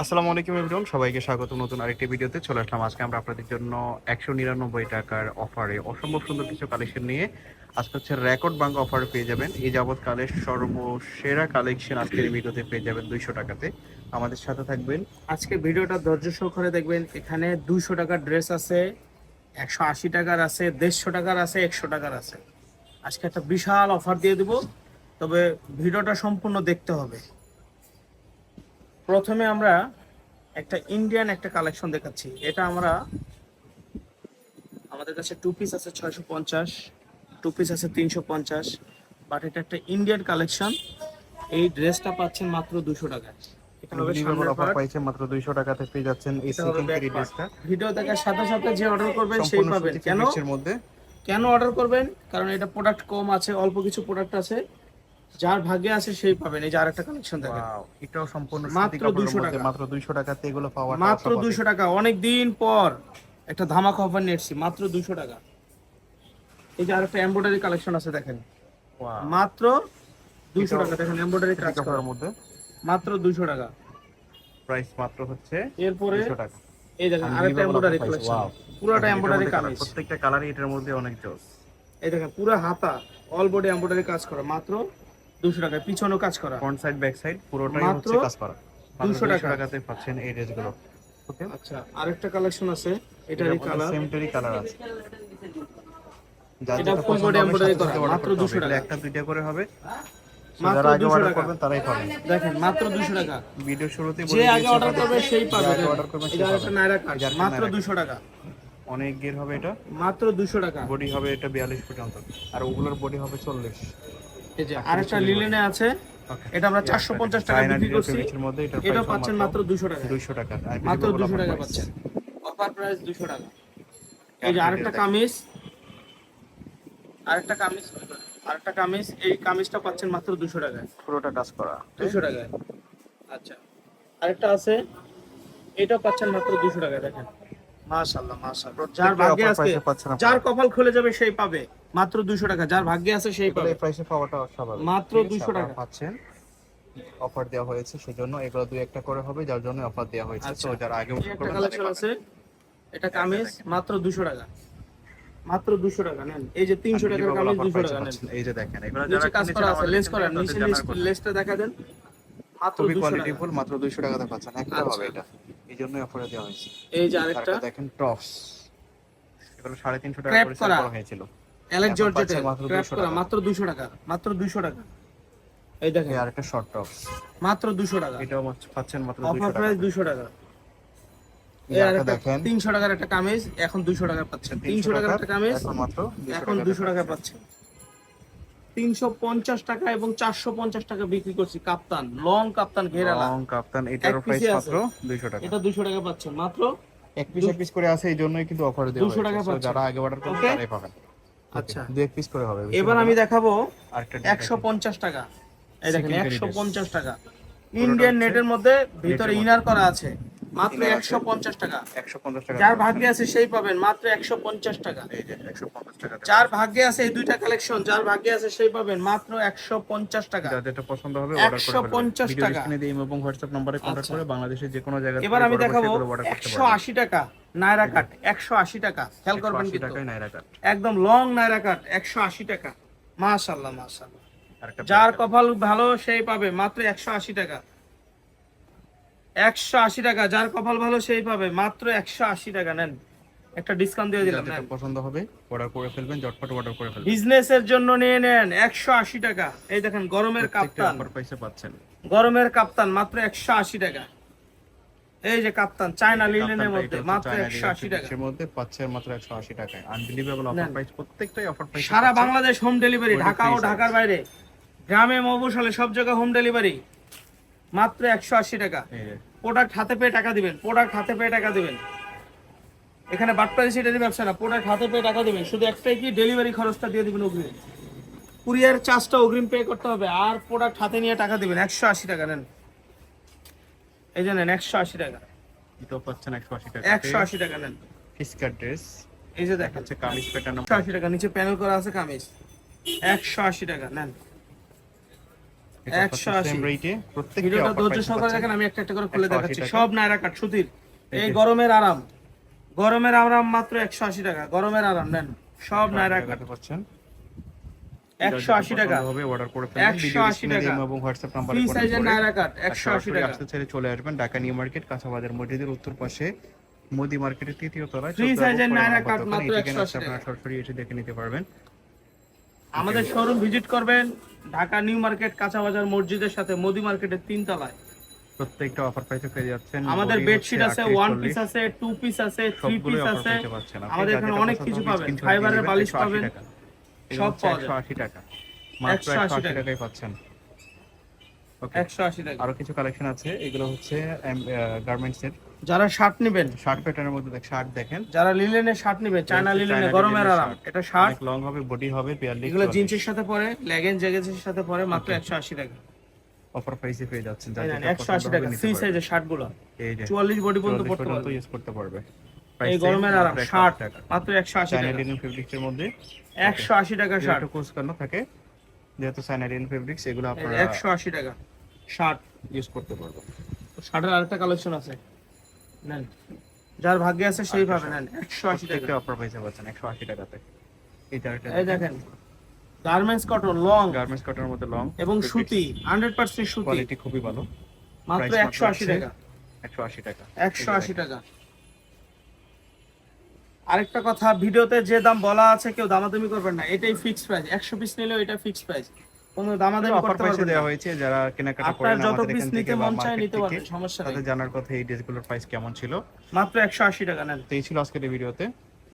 আসসালামু আলাইকুম এভরিওয়ান সবাইকে স্বাগত। নতুন আরেকটি ভিডিওতে চলে আসলাম। আজকে আমরা আপনাদের জন্য একশো নিরানব্বই টাকার অফারে অসম্ভব সুন্দর কিছু কালেকশন নিয়ে আজকে হচ্ছে রেকর্ড বাঙ্ক অফারে পেয়ে যাবেন। এই যাবৎকালের সর্বসেরা কালেকশন আজকের ভিডিওতে পেয়ে যাবেন দুইশো টাকাতে। আমাদের সাথে থাকবেন। আজকে ভিডিওটা ধৈর্য সহকারে দেখবেন। এখানে দুইশো টাকার ড্রেস আছে, একশো আশি টাকার আছে, দেড়শো টাকার আছে, একশো টাকার আছে। আজকে একটা বিশাল অফার দিয়ে দিব। তবে ভিডিওটা সম্পূর্ণ দেখতে হবে। প্রথমে আমরা একটা ইন্ডিয়ান একটা কালেকশন দেখাচ্ছি। এটা আমরা আমাদের কাছে টু পিস আছে ছয়শো পঞ্চাশ টু পিস আছে তিনশো পঞ্চাশ বাট এটা একটা ইন্ডিয়ান কালেকশন এই ড্রেসটা পাচ্ছেন মাত্র দুশো টাকায় এটা হবে সামনের অফার part। পাইছে মাত্র দুইশো টাকাতে পেয়ে যাচ্ছেন এই এটা হবে সেকেন্ড back ফ্রি part। ড্রেসটা ভিডিও দেখার সাথে সাথে যে অর্ডার করবেন সেই পাবেন। কেন? ফেব্রিক্সের মধ্যে। কেন অর্ডার করবেন? কারণ এটা প্রোডাক্ট কম আছে অল্প কিছু প্রোডাক্ট আছে। যার ভাগ্যে আছে সেই পাবেন। এই যে আরেকটা কালেকশন দেখেন। এটাও সম্পূর্ণ মাত্র সুতি 200 টাকা। মাত্র দুইশো টাকাতে এগুলো পাওয়া মাত্র দুশো টাকা। অনেক দিন পর একটা ধামাকা অফার নিয়ে এসেছি মাত্র দুশো টাকা। এই যে আরেকটা এমব্রয়ডারি কালেকশন আছে দেখেন। মাত্র দুশো টাকা। দেখেন এমব্রয়ডারি কাজ করা কাপড়ের মধ্যে। মাত্র দুশো টাকা। প্রাইস মাত্র হচ্ছে এরপরে দুইশো টাকা। এই দেখেন আরেকটা এমব্রয়ডারি কালেকশন. পুরোটা এমব্রয়ডারি মধ্যে প্রত্যেকটা কালারই এটার মধ্যে অনেক জোস। এই দেখেন পুরো হাতা অল বডি এমব্রয়ডারি কাজ করা। মাত্র দুশো টাকায় পিছনও কাজ করা। ফ্রন্ট সাইড ব্যাক সাইড পুরোটাই হচ্ছে কাজ করা। দুশো টাকাতে পাচ্ছেন এই ড্রেসগুলো। ওকে আচ্ছা আরেকটা কালেকশন আছে এটারই কালার সেমটারই কালার আছে। এটা ফুল বডি এমব্রয়ডারি করা মাত্র 200 টাকা। একটা দুইটা করে হবে। মাত্র 200 টাকা। করবেন তারাই পাবেন। দেখেন মাত্র 200 টাকা। ভিডিও শুরুতেই বলে যে আগে অর্ডার করবে সেই পাবে। অর্ডার করবে এটা একটা নাইরা কাট মাত্র 200 টাকা। অনেক গের হবে এটা। মাত্র 200 টাকা। বডি হবে এটা 42 অন্তর আর ওগুলোর বডি হবে 40 আর একটা লিলেনে আছে। এটা আমরা 450 টাকা বিক্রি করছি। এটা পাচ্ছেন মাত্র 200 টাকা। 200 টাকা। মাত্র 200 টাকা পাচ্ছেন। অফার প্রাইস 200 টাকা। এই যে আরেকটা কামিজ। আরেকটা কামিজ। আরেকটা কামিজ। এই কামিজটা পাচ্ছেন মাত্র 200 টাকায়। পুরোটা টাচ করা। 200 টাকায়। আচ্ছা। আরেকটা আছে। এটা পাচ্ছেন মাত্র 200 টাকায় দেখেন। যার ভাগ্যে আছে কপাল খুলে যাবে সেই পাবে। মাত্র দুশো টাকা যার ভাগ্যে আছে সেই পাবে। প্রাইসে পাওয়াটা স্বাভাবিক মাত্র ঠিক 200 টাকা। পাচ্ছেন। অফার দেওয়া হয়েছে সেজন্য এগুলো দুই একটা করে হবে যার জন্য অফার দেওয়া হয়েছে। আচ্ছা। তো যারা আগে একটা কালেকশন আছে। এটা কামিজ মাত্র দুশো টাকা। মাত্র দুশো টাকা নেন। এই যে তিনশো টাকার কামিজ offer দুশো price টাকা নেন। এই যে দেখেন এগুলো যারা কাজ করা আছে লেস থেকে করা তাদের নিচে জানার লেসটা দেখা দেন। মাত্র খুবই দুশো টাকা। কোয়ালিটিফুল মাত্র দুইশো টাকাতে পাচ্ছেন। একটা আচ্ছা। হবে এটা। এই জন্যই অফারে দেওয়া হয়েছে। এই যে আরেকটা? দেখেন টপস এগুলো সাড়ে তিনশো টাকা করে সেল করা হয়েছিল। অ্যালেক্স পাচ্ছেন মাত্র ক্র্যাপ করা মাত্র দুশো টাকা মাত্র দুশো টাকা। এই দেখেন। আরেকটা শর্ট টপস মাত্র দুশো টাকা। এটাও পাচ্ছেন মাত্র অফার দুইশো টাকা। প্রাইস দুশো টাকা দেখেন। তিনশো টাকার একটা কামিজ এখন দুশো টাকা পাচ্ছেন। তিনশো টাকার একটা কামিজ এখন মাত্র 200 এখন দুশো টাকা পাচ্ছেন। তিনশো পঞ্চাশ টাকা এবং চারশো পঞ্চাশ টাকা বিক্রি করছি কাপ্তান লং কাপ্তান ঘেরালা। লং কাপ্তান এটারও এক প্রাইস মাত্র দুইশো টাকা। এটা দুশো টাকা পাচ্ছেন মাত্র এক পিস এক পিস করে আছে এই জন্যই কিন্তু অফার দেওয়া 200 টাকা। যারা আগে অর্ডার করবেন তারাই পাবেন। আচ্ছা। দু এক পিস করে হবে এবার আমি দেখাবো একশো পঞ্চাশ টাকা। এই দেখেন একশো পঞ্চাশ টাকা। ইন্ডিয়ান নেটের মধ্যে ভিতরে ইনার করা আছে। মাত্র Inner আছে। একশো পঞ্চাশ টাকা। একশো পঞ্চাশ টাকা যার ভাগ্যে আছে সেই পাবেন মাত্র একশো পঞ্চাশ টাকা। এই যে একশো পঞ্চাশ টাকা যার ভাগ্যে আছে এই দুইটা কালেকশন যার ভাগ্যে আছে সেই পাবেন মাত্র একশো পঞ্চাশ টাকা। যার যেটা পছন্দ হবে অর্ডার 150 টাকা। স্ক্রিনে দিয়ে এবং হোয়াটসঅ্যাপ নম্বরে কন্টাক্ট আচ্ছা। করে বাংলাদেশের যে কোনো জায়গা এবার আমি দেখাবো অর্ডার করতে একশো পারবেন আশি টাকা নায়রা কাট একশো আশি টাকা। খেয়াল করবেন 180 টাকায় নাইরা কাট একদম লং নায়রা কাট একশো আশি টাকা। মাশাল্লাহ মাশাল্লাহ আরেকটা যার কপাল ভালো সেই পাবে মাত্র একশো আশি টাকা। একশো আশি টাকা যার কপাল ভালো সেই পাবে। মাত্র একশো আশি টাকা নেন। একটা ডিসকাউন্ট দিয়ে দিলাম পছন্দ হবে অর্ডার করে ফেলবেন ঝটপট অর্ডার করে ফেলবেন। বিজনেসের জন্য নিয়ে নেন একশো আশি টাকা। এই দেখেন গরমের কাপ্তান। প্রাইসে পাচ্ছেন। গরমের কাপ্তান মাত্র একশো আশি টাকা। এই যে কাপ্তান চায়না কাপ্তানটা মধ্যে মাত্র হচ্ছে একশো চায়না আশি লিলেন টাকা। এর মধ্যে পাচ্ছেন মাত্র 180 টাকায় আনবিলিভেবল অফার প্রাইস প্রত্যেকটাই অফার প্রাইস সারা বাংলাদেশ হোম ডেলিভারি ঢাকা ও ঢাকার বাইরে। গ্রামে মফস্বলে সব জায়গায় হোম ডেলিভারি মাত্র একশো আশি টাকা। প্রোডাক্ট হাতে পেয়ে টাকা দিবেন প্রোডাক্ট হাতে পেয়ে টাকা দিবেন। এখানে বাটপারি সিটারি ব্যবসা না প্রোডাক্ট হাতে পেয়ে টাকা দিবেন। শুধু একটাই কি ডেলিভারি খরচটা দিয়ে দিবেন অগ্রিম। কুরিয়ার চার্জটা অগ্রিম পে করতে হবে আর প্রোডাক্ট হাতে নিয়ে টাকা দিবেন। একশো আশি টাকা নেন। এই যে নেন একশো আশি টাকা। পাচ্ছেন 180 টাকা। একশো আশি টাকা নেন। ফিসকার ড্রেস এই যে কামিজ প্যাটার্ন একশো আশি টাকা নিচে প্যানেল করা আছে কামিজ। একশো আশি টাকা নেন 180 সেম রেটে প্রত্যেকটা ভিডিওটা ধৈর্য সহকারে দেখেন আমি একটা একটা করে খুলে দেখাচ্ছি। সব নায়রা কাট সুতির। এই এই গরমের আরাম। গরমের আরাম মাত্র একশো আশি টাকা। গরমের আরাম নেন। সব নায়রা কাট পাচ্ছেন। একশো আশি টাকা। হবে অর্ডার করে ফেলবেন। 180 টাকা। এবং হোয়াটসঅ্যাপ নাম্বারে ফ্রি সাইজের নায়রা কাট একশো আশি টাকা। আসতে চাইলে চলে আসবেন ঢাকা নিউ মার্কেট কাঁচাবাজার মসজিদের উত্তর পাশে। মোদি মার্কেটের তৃতীয় তলায় Free 14 size নায়রা কাট মাত্র এই ঠিকানায় 180 সরাসরি এসে দেখে নিতে পারবেন। আমাদের শোরুম ভিজিট করবেন ঢাকা নিউ মার্কেট কাঁচা বাজার মসজিদের সাথে মোদি মার্কেটের তিন তলায়। প্রত্যেকটা অফার প্রাইসে পেয়ে যাচ্ছেন। আমাদের বেডশিট আছে ওয়ান পিস আছে টু পিস আছে থ্রি পিস আছে। আমাদের এখানে অনেক কিছু পাবেন। ফাইবারের বালিশ পাবেন সব পাওয়া যায়। 180 টাকা মাত্র 180 180 টাকায় পাচ্ছেন ওকে একশো আশি টাকা আরও কিছু কালেকশন আছে এগুলো হচ্ছে গার্মেন্টস এর। যারা শার্ট নেবেন। শার্ট প্যাটার্নের মধ্যে দেখ শার্ট দেখেন। যারা লিলেনের শার্ট নেবেন চায়না লিলেনে গরমের আরাম। শার্ট। এটা শার্ট লং হবে বডি হবে 42 এগুলো জিন্সের সাথে পরে লেগেন জ্যাকেটের সাথে পরে মাত্র একশো আশি টাকা। অফার প্রাইসে পেয়ে যাচ্ছেন এই যার একশো আশি টাকা ফ্রি সাইজের শার্টগুলো। চুয়াল্লিশ বডি পর্যন্ত 44 পড়তে পারবে। ইউজ করতে পারবে। এই গরমের আরাম শার্ট মাত্র একশো আশি চায়না টাকা। ফেব্রিক্সের মধ্যে? একশো আশি টাকা শার্ট একটু থাকে যেহেতু চায়না ফেব্রিক্স এগুলো আপনারা একশো আশি টাকা। শার্ট ইউজ করতে পারবেন শার্টের আরেকটা কালেকশন আছে। নেন। যার ভাগ্যে আছে সেই পাবে নেন। একশো আশি টাকা। অফার প্রাইসে পাচ্ছেন 180 টাকাতে। এটা এই দেখেন। গার্মেন্টস কটন লং গার্মেন্টস কটনের মধ্যে লং এবং সুতি হান্ড্রেড পার্সেন্ট সুতি। কোয়ালিটি খুবই ভালো। মাত্র price একশো আশি হচ্ছে টাকা। 180 টাকা। একশো আশি টাকা। আরেকটা কথা ভিডিওতে যে দাম বলা আছে কেউ দামাদামি করবেন না। এটাই ফিক্সড প্রাইস একশো পিস নিলেও এটা ফিক্সড প্রাইস কোনো দামাদামি করতে পারবেন দেওয়া হয়েছে যারা কেনাকাটা আপনার করেন যত পিস নিতে মন চায় নিতে পারবেন সমস্যা নেই। জানার কথা এই ড্রেসগুলোর প্রাইস কেমন ছিল? মাত্র একশো আশি টাকা নেন। তো এই ছিল আজকের ভিডিওতে।